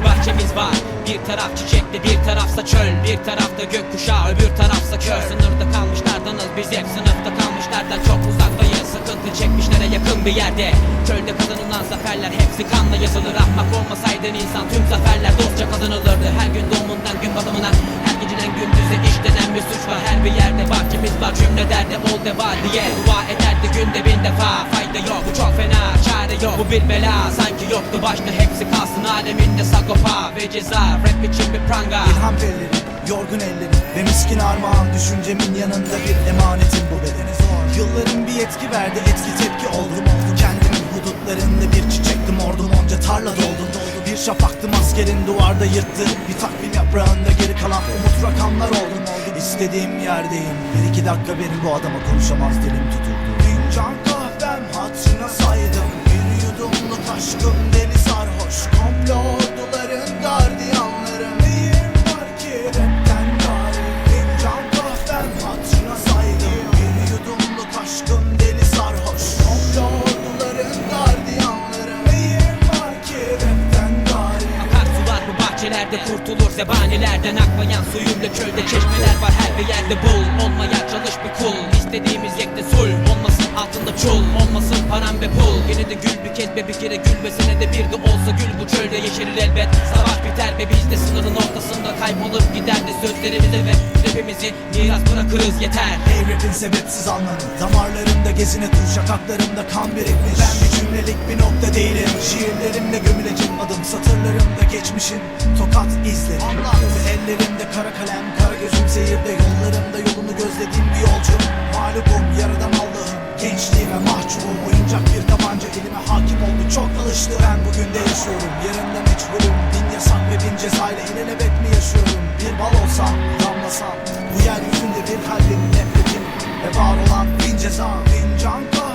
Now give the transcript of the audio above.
Bir bahçemiz var Bir taraf çiçekli bir tarafsa çöl Bir tarafta gökkuşağı öbür tarafsa kör. Sınırda kalmışlardanız biz hep sınıfta kalmışlardan çok uzaktayız. Sıkıntı çekmişlere yakın bir yerde. Çölde kazanılan zaferler hepsi kanla yazılır. Ahmak olmasaydın insan tüm zaferler dostça kazanılırdı. Her gün doğumundan gün batımına Her geceden gündüze işlenen bir suç var. Her bir yerde bahçemiz var cümle derde ol deva diye Dua ederdi günde bin defa. Fayda yok bu çok fena yok Bu bir bela sanki yoktu başta. Hepsi kalsın Aleminde sagopa ve ceza. Rap için bir pranga. İlham elleri, yorgun elleri ve miskin armağan. Düşüncemin yanında bir emanetim bu bedene Yılların bir yetki verdi, etki tepki oldum. Oldum Kendimin hudutlarında bir çiçektim ordum onca tarla doldum. Doldu Bir şapaktım askerin duvarda yırttı. Bir takvim yaprağında geri kalan umut rakamlar oldum. Oldum İstediğim yerdeyim. Bir iki dakika benim bu adama konuşamaz dilim tutuldu bahçelerde kurtulur zebanilerden Akmayan suyumla çölde çeşmeler var. Her bir yerde bul Olmaya çalış bir kul. İstediğimiz yekte sul Olmasın altında çul. Olmasın param ve pul. Yine de gül bir kez be bir kere gül ve senede bir de olsa gül. Bu çölde yeşerir elbet. Savaş biter ve biz de sınırın ortasında kaybolup gider de Sözlerimize ve rapimizi miras bırakırız yeter. Hey rapin sebepsiz anlamı. Damarlarımda gezine tur şakaklarımda kan birikmiş. Ben bir cümlelik bir nokta değilim. Şiirlerimle gömülecek adım Satırlarımda geçmişin tokat izleri. Ve ellerimde kara kalem kara gözüm seyirde. Yollarımda yolunu gözlediğim bir yolcu Mağlubum yaradan Allah'ım. Gençliğime mahcubum Oyuncak bir tabanca elime hakim oldu. Çok alıştı. Ben bugün de yaşıyorum. Yarında meçhulüm Bin yasak ve bin cezayla ilelebet mi yeryüzünde bir kalbim nefretim. Ve var olan bin ceza Bin can